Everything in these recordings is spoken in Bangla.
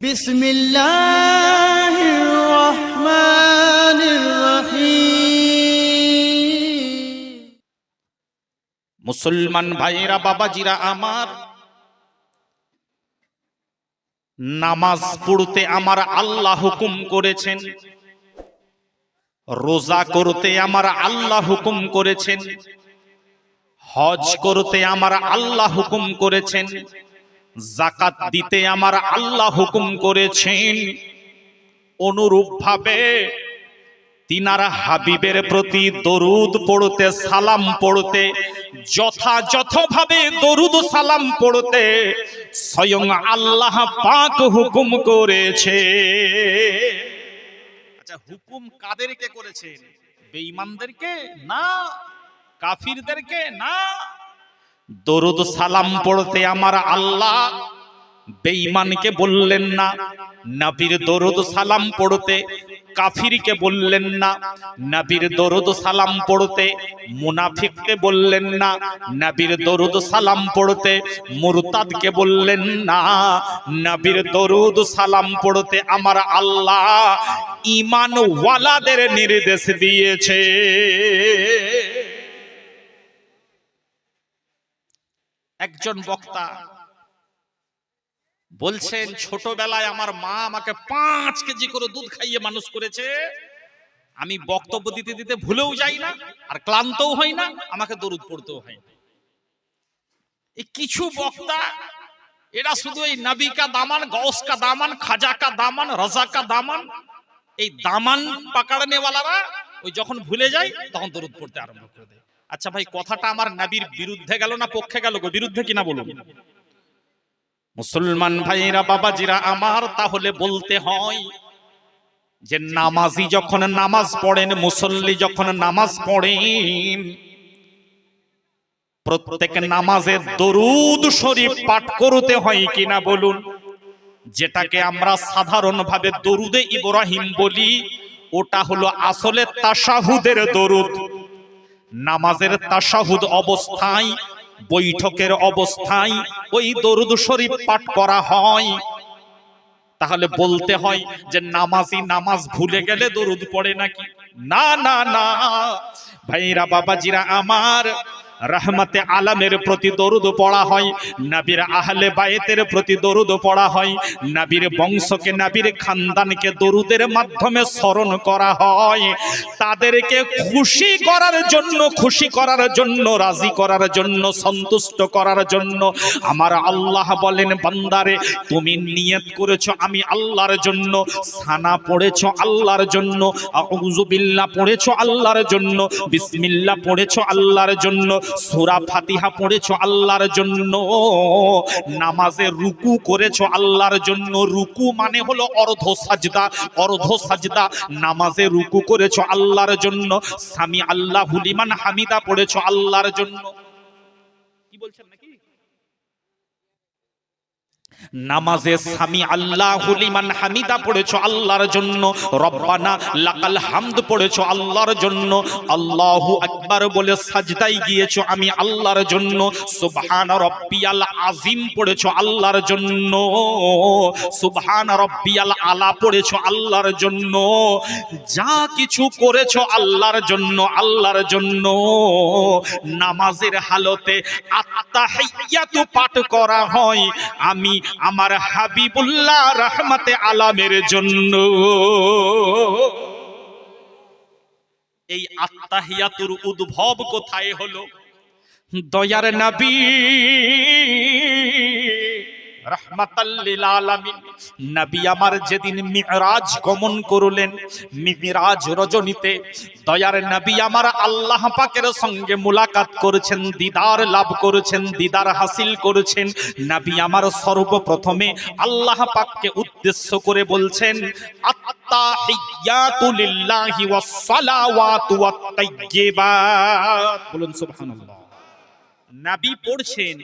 بسم الله الرحمن الرحيم মুসলমান ভাইয়েরা বাবাজিরা আমার নামাজ পড়তে আমার আল্লাহ হুকুম করেছেন রোজা করতে আমার আল্লাহ হুকুম করেছেন হজ করতে আমার আল্লাহ হুকুম করেছেন জাকাত দিতে আমার আল্লাহ হুকুম করেছেন। অনুরূপ ভাবে তিনার হাবিবের প্রতি দরুদ পড়তে, সালাম পড়তে, যথাযথভাবে দরুদ সালাম পড়তে স্বয়ং আল্লাহ পাক হুকুম করেছে। আচ্ছা হুকুম কাদেরকে করেছেন? বেঈমানদেরকে না কাফিরদেরকে না দরুদ সালাম পড়তে আমার আল্লাহ বেঈমানকে বললেন না, নবীর দরুদ সালাম পড়তে, কাফিরকে বললেন না, নবীর দরুদ সালাম পড়তে, মুনাফিককে বললেন না, নবীর দরুদ সালাম পড়তে, মুরতাদকে বললেন না, নবীর দরুদ সালাম পড়তে আমার আল্লাহ ঈমান ওয়ালাদের নির্দেশ দিয়েছে। একজন বক্তা বলছেন ছোটবেলায় আমার মা আমাকে পাঁচ কেজি করে দুধ খাইয়ে মানুষ করেছে। আমি বক্তব্য দিতে দিতে ভুলেও যাই না আর ক্লান্তও হই না আমাকে দরুদ পড়তেও হয় না। এই কিছু বক্তা এরা শুধু এই নবী কা দামান গৌস কা দামান খাজা কা দামান রাজা কা দামান এই দামান পাকাড়নে ওয়ালারা ওই যখন ভুলে যায় তখন দরুদ পড়তে আরম্ভ করে দেয়। আচ্ছা ভাই কথাটা আমার নবীর বিরুদ্ধে গেল না পক্ষে গেল গো? বিরুদ্ধে কিনা বলুন? মুসলমান ভাইরা বাবাজিরা আমার তাহলে বলতে হয় যে নামাজি যখন নামাজ পড়েন মুসল্লি যখন নামাজ পড়েন প্রত্যেক নামাজে দরুদ শরীফ পাঠ করতে হয় কিনা বলুন? যেটাকে আমরা সাধারণভাবে দরুদে ইব্রাহিম বলি ওটা হলো আসলে তাশাহুদের দরুদ। নামাজের তাসাহুদ অবস্থায়, বৈঠকের অবস্থায় ওই দরুদ শরীফ পাঠ করা হয়। তাহলে বলতে হয় যে নামাজি নামাজ ভুলে গেলে দরুদ পড়ে নাকি? না না না। ভাইরা, বাবাজিরা আমার রহমতে আলমের প্রতি দরুদ পড়া হয়, নাবির আহলে বায়েতের প্রতি দরুদ পড়া হয়, নবীর বংশকে, নবীর খানদানকে দরুদের মাধ্যমে স্মরণ করা হয়। তাদেরকে খুশি করার জন্য, খুশি করার জন্য, রাজি করার জন্য, সন্তুষ্ট করার জন্য আমার আল্লাহ বলেন, বান্দারে, তুমি নিয়ত করেছ আমি আল্লাহর জন্য, সানা পড়েছো আল্লাহর জন্য আউযুবিল্লাহ পড়েছো আল্লাহর জন্য বিসমিল্লা পড়েছো আল্লাহর জন্য সূরা ফাতিহা পড়েছ আল্লাহর জন্য? নামাজে রুকু করেছ আল্লাহর জন্য? রুকু মানে হলো অর্ধ সাজদা অর্ধ সাজদা। নামাজে রুকু করেছ আল্লাহর জন্য? স্বামী আল্লাহ হুলিমান হামিদা পড়েছ আল্লাহর জন্য। কি বলছেন নাকি? নামাজে সামি আল্লাহ লিমান হামিদা পড়েছো আল্লাহর জন্য, রব্বানা লাকাল হামদ পড়েছো আল্লাহর জন্য, আল্লাহু আকবার বলে সাজদাই গিয়েছো আমি আল্লাহর জন্য, সুবহান রব্বিয়াল আজিম পড়েছো আল্লাহর জন্য, সুবহান রব্বিয়াল আলা পড়েছো আল্লাহর জন্য, যা কিছু করেছ আল্লাহর জন্য আল্লাহর জন্য, নামাজের হালতে আত্মাহিয়াতু পাঠ করা হয়, আমি আমার হাবিবুল্লাহ রহমতে আলামের জন্য। এই আত্মাহিয়াতুর উদ্ভব কোথায় হলো? দয়ার নবী আলামিন। নবী আমার যেদিন মিরাজ গমন করলেন, মিরাজ রজনীতে দয়ার নবী আমার আল্লাহ পাকের সঙ্গে মুলাকাত করেছেন, দিদার লাভ করেছেন, দিদার হাসিল করেছেন। নবী আমার সর্বপ্রথমে আল্লাহ পাককে উদ্দেশ্য করে বলছেন, আত্তাহিয়াতু লিল্লাহি ওয়াস সালাওয়াতু ওয়াত বলুন সুবহানাল্লাহ। নাবি পড়ছেন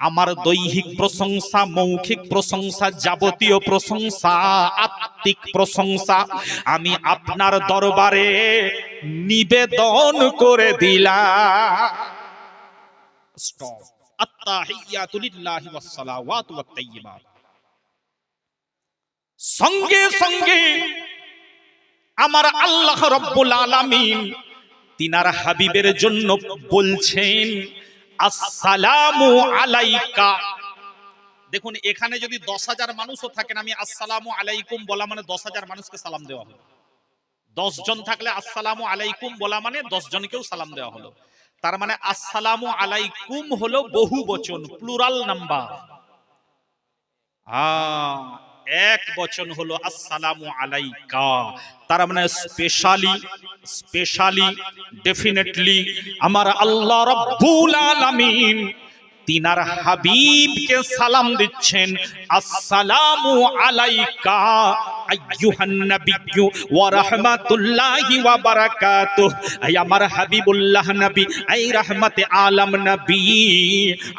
আমার দৈহিক প্রশংসা, মৌখিক প্রশংসা, যাবতীয় প্রশংসা, আত্মিক প্রশংসা আমি আপনার দরবারে নিবেদন করে তাইয়্যিবাত সঙ্গে সঙ্গে আমার আল্লাহ রব্বুল আলামিন তিনার হাবিবের জন্য বলছেন, আসসালামু আলাইকা। দেখুন, এখানে যদি দশ হাজার মানুষও থাকেন, আমি আসসালামু আলাইকুম বলা মানে দশ হাজার মানুষকে সালাম দেওয়া হলো। দশ জন থাকলে আসসালামু আলাইকুম বলা মানে দশ জনকেও সালাম দেওয়া হলো। তার মানে আসসালামু আলাইকুম হলো বহু বচন, প্লুরাল নাম্বার। এক বচন হলো, আসসালামু আলাইকা। তার মানে স্পেশালি স্পেশালি ডেফিনেটলি আমার আল্লাহ রাব্বুল আলামিন তিনার হাবিবকে সালাম দিচ্ছেন, আসসালামু আলাইকা। আইয়ুহান নাবিয়্যু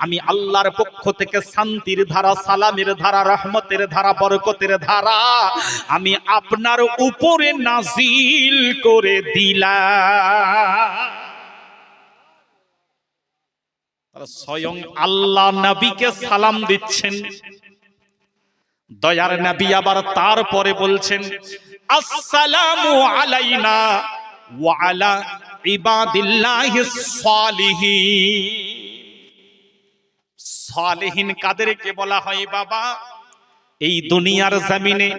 আমি আল্লাহর পক্ষ থেকে শান্তির ধারা, সালামের ধারা, রহমতের ধারা, বরকতের ধারা আমি আপনার উপরে নাজিল করে দিলাম। স্বয়ং আল্লাহ নবীকে সালাম দিচ্ছেন। দয়ার নবী আবার তারপরে বলছেন, আসসালামু আলাইনা ওয়া আলা ইবাদিল্লাহিস সালিহিন। সালেহিন কাদেরকে বলা হয় বাবা, এই দুনিয়ার জমিনে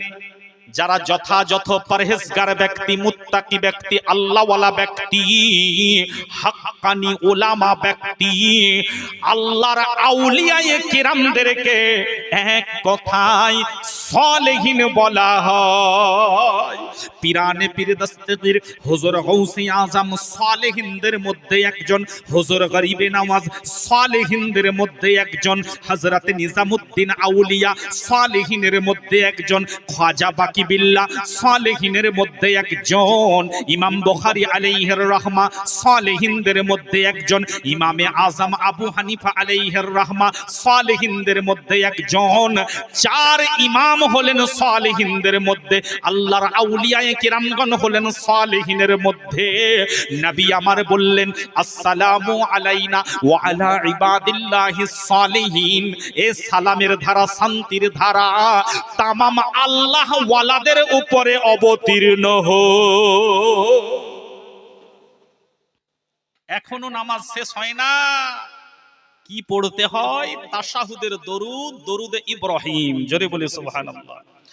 যারা যথাযথ পরহেজগার ব্যক্তি, মুত্তাকি ব্যক্তি, আল্লাহওয়ালা ব্যক্তি হাক্কানি ওলামা ব্যক্তি। আল্লাহর আউলিয়ায়ে কিরামদেরকে এক কথায় সালেহিন বলা হয়। পিরানে পীর দস্তগীর হুজুর গৌসি আজম সালেহিনদের মধ্যে একজন হুজুর গরিবে নামাজ, সালেহিনদের মধ্যে একজন হযরত নিজামুদ্দিন আউলিয়া, সালেহিনের মধ্যে একজন খাজা বাকি বিল্লাহ সালেহিনের মধ্যে একজন ইমাম বুখারী আলাইহির রাহমা, সালেহিনদের মধ্যে একজন ইমামে আজম আবু হানিফা আলাইহির রাহমা, সালেহিনদের মধ্যে একজন, চার ইমাম হলেন সালেহিনদের মধ্যে, আল্লাহর আউলিয়ায়ে কিরামগণ হলেন সালেহিনের মধ্যে। নবী আমার বললেন, আসসালামু আলাইনা ওয়া আলা ইবাদিল্লাহিস সালিহিন। এ সালামের ধারা, শান্তির ধারা, তামাম আল্লাহ ওয়ালাদের উপরে অবতীর্ণ হো এখনও নামাজ শেষ হয় না। কি পড়তে হয়? তাসাহুদের দরুদ দরুদে ইব্রাহিম। জোরে বলে সুবহানাল্লাহ।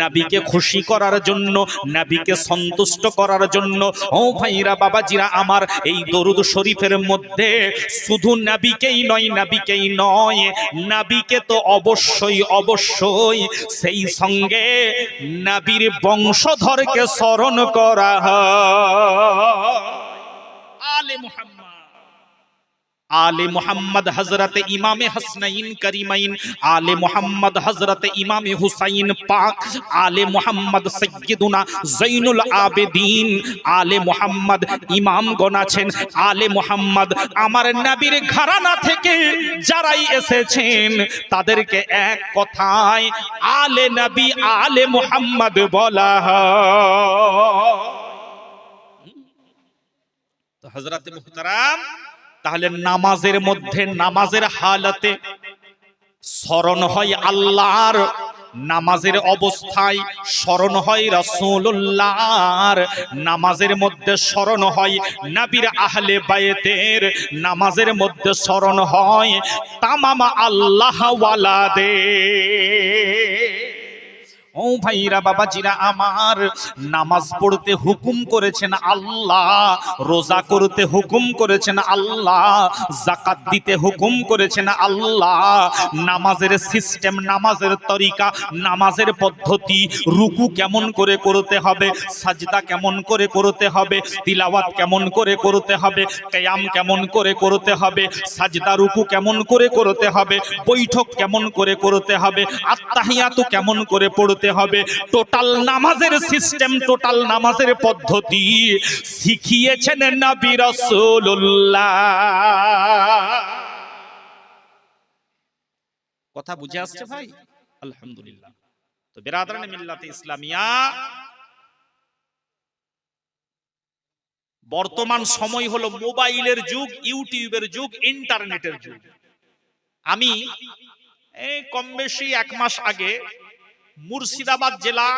নবীকে খুশি করার জন্য, নাবিকে সন্তুষ্ট করার জন্য। ও ভাইরা, বাবাজিরা, আমার এই দরুদ শরীফের মধ্যে শুধু নাবিকেই নয় নাবিকেই নয়, নাবিকে তো অবশ্যই অবশ্যই সেই সঙ্গে নাবির বংশধরকে স্মরণ করা হয়। আলে মুহাম্মদ। আলে মোহাম্মদ হজরত ইমামে হাসনাইন করিমাইন, আলে মোহাম্মদ হজরত ইমামে হুসাইন পাক, আলে মোহাম্মদ সৈয়দুনা জৈনুল আবেদিন, আলে মোহাম্মদ ইমাম আছেন, আলে মোহাম্মদ আমার নবীর ঘরানা থেকে যারাই এসেছেন, তাদেরকে এক কথায় আলে নবী আলে মোহাম্মদ বলা হয়। হজরত মুহতারাম তাহলে নামাজের মধ্যে, নামাজের হালতে স্মরণ হয় আল্লাহর। নামাজের অবস্থায় স্মরণ হয় রসুল্লাহর নামাজের মধ্যে স্মরণ হয় নাবির আহলে বায়েতের নামাজের মধ্যে স্মরণ হয় তামামা আল্লাহ ওয়ালাদে ও ভাইরা বাবাজিরা আমার। নামাজ পড়তে হুকুম করেছেন আল্লাহ, রোজা করতে হুকুম করেছেন আল্লাহ জাকাত দিতে হুকুম করেছেন আল্লাহ। নামাজের সিস্টেম, নামাজের তরিকা, নামাজের পদ্ধতি, রুকু কেমন করে করতে হবে, সাজদা কেমন করে করতে হবে, তিলাওয়াত কেমন করে করতে হবে কেয়াম কেমন করে করতে হবে, সাজদা, রুকু কেমন করে করতে হবে, বৈঠক কেমন করে করতে হবে আত্মাহিয়াতু কেমন করে পড়তে হবে। টোটাল নামাজের সিস্টেম টোটাল নামাজের পদ্ধতি শিখিয়েছেন নবী রাসূলুল্লাহ। কথা বুঝে আসছে ভাই? আলহামদুলিল্লাহ। তো বেরাদারান মিল্লাতে ইসলামিয়া। বর্তমান সময় হলো মোবাইলের যুগ, ইউটিউবের যুগ, ইন্টারনেটের যুগ। আমি, এই কম বেশি এক মাস আগে মুর্শিদাবাদ জেলা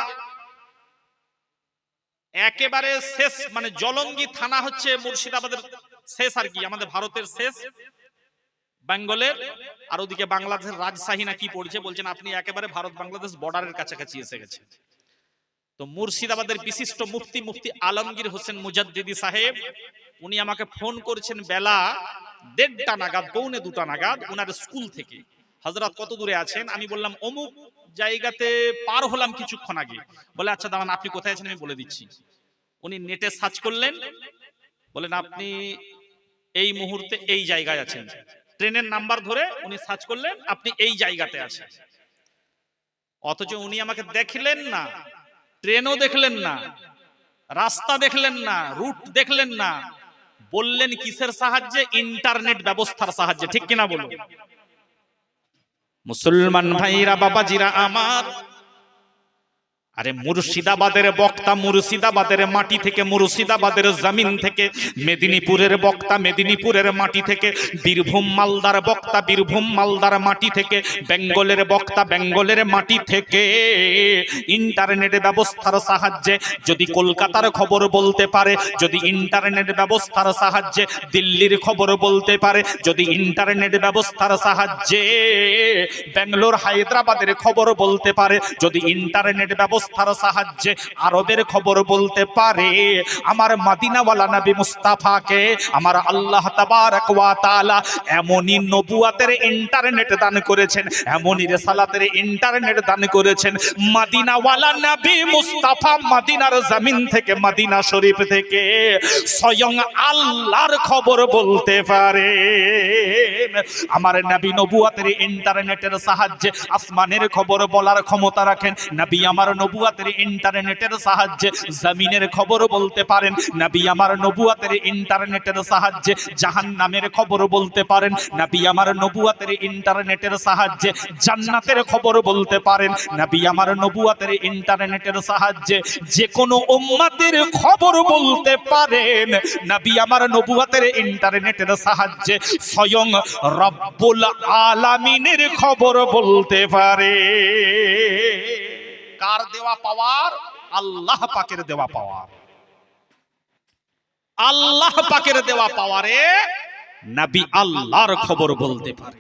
একেবারে শেষ মানে জলঙ্গি থানা হচ্ছে মুর্শিদাবাদের শেষ আর কি, আমাদের ভারতের শেষ। বেঙ্গলের, আর ওদিকে বাংলাদেশের রাজশাহী না কি পড়ছে, বলছেন আপনি একেবারে ভারত বাংলাদেশ বর্ডারের কাছাকাছি এসে গেছেন তো মুর্শিদাবাদের বিশিষ্ট মুফতি মুফতি আলমগীর হোসেন মুজাদ্দিদি সাহেব, উনি আমাকে ফোন করেছেন বেলা দেড়টা নাগাদ, পৌনে দুটা নাগাদ ওনার স্কুল থেকে। হজরত কত দূরে আছেন? আমি বললাম, অমুক জায়গাতে পার হলাম কিছুক্ষণ আগে। বলে আচ্ছা দাঁড়ান, আপনি কোথায় আছেন? আমি বলে দিচ্ছি। উনি নেটে সার্চ করলেন। বলেন, আপনি এই মুহূর্তে এই জায়গায় আছেন। ট্রেনের নাম্বার ধরে উনি সার্চ করলেন, আপনি এই জায়গাতে আছেন। অথচ উনি আমাকে দেখলেন না, ট্রেনও দেখলেন না, রাস্তা দেখলেন না, রুট দেখলেন না। বললেন, কিসের সাহায্যে? ইন্টারনেট ব্যবস্থার সাহায্যে। ঠিক কিনা বলুন। মুসলমান ভাইরা বাবাজিরা আমার আরে মুর্শিদাবাদের বক্তা মুর্শিদাবাদের মাটি থেকে, মুর্শিদাবাদের জমিন থেকে, মেদিনীপুরের বক্তা মেদিনীপুরের মাটি থেকে, বীরভূম মালদার বক্তা বীরভূম মালদার মাটি থেকে, বেঙ্গলের বক্তা বেঙ্গলের মাটি থেকে। ইন্টারনেট ব্যবস্থার সাহায্যে যদি কলকাতার খবর বলতে পারে, যদি ইন্টারনেট ব্যবস্থার সাহায্যে দিল্লির খবর বলতে পারে, যদি ইন্টারনেট ব্যবস্থার সাহায্যে ব্যাঙ্গালোর হায়দ্রাবাদের খবর বলতে পারে, যদি ইন্টারনেট ব্যবস্থার সাহায্যে আরবের খবর বলতে পারে। আমার মাদিনাওয়ালা নবী মুস্তাফাকে, আমার আল্লাহ তাবারক এমনই নবুয়াতের ইন্টারনেট দান করেছেন, এমনই রেসালাতের ইন্টারনেট দান করেছেন। মাদিনাওয়ালা নবী মুস্তাফা মাদিনার জমিন থেকে, মাদিনা শরীফ থেকে স্বয়ং আল্লাহর খবর বলতে পারে। আমার নবী নবুয়াতের ইন্টারনেটের সাহায্যে আসমানের খবর বলার ক্ষমতা রাখেন। নবী আমার নবুয়াতের ইন্টারনেটের সাহায্যে জমিনের খবর বলতে পারেন। নবী আমার নবুয়াতের ইন্টারনেটের সাহায্যে জাহান্নামের খবর বলতে পারেন। নবী আমার নবুয়াতের ইন্টারনেটের সাহায্যে জান্নাতের খবর বলতে পারেন। নবী আমার নবুয়াতের ইন্টারনেটের সাহায্যে যে কোনো উম্মাতের খবর বলতে পারেন। নবী আমার নবুয়াতের ইন্টারনেটের সাহায্যে স্বয়ং রব্বুল আলামিনের খবর বলতে পারে। কার দেওয়া পাওয়ার? আল্লাহ পাকের দেওয়া পাওয়ার। আল্লাহ পাকের দেওয়া পাওয়ারে নবী আল্লাহর খবর বলতে পারে।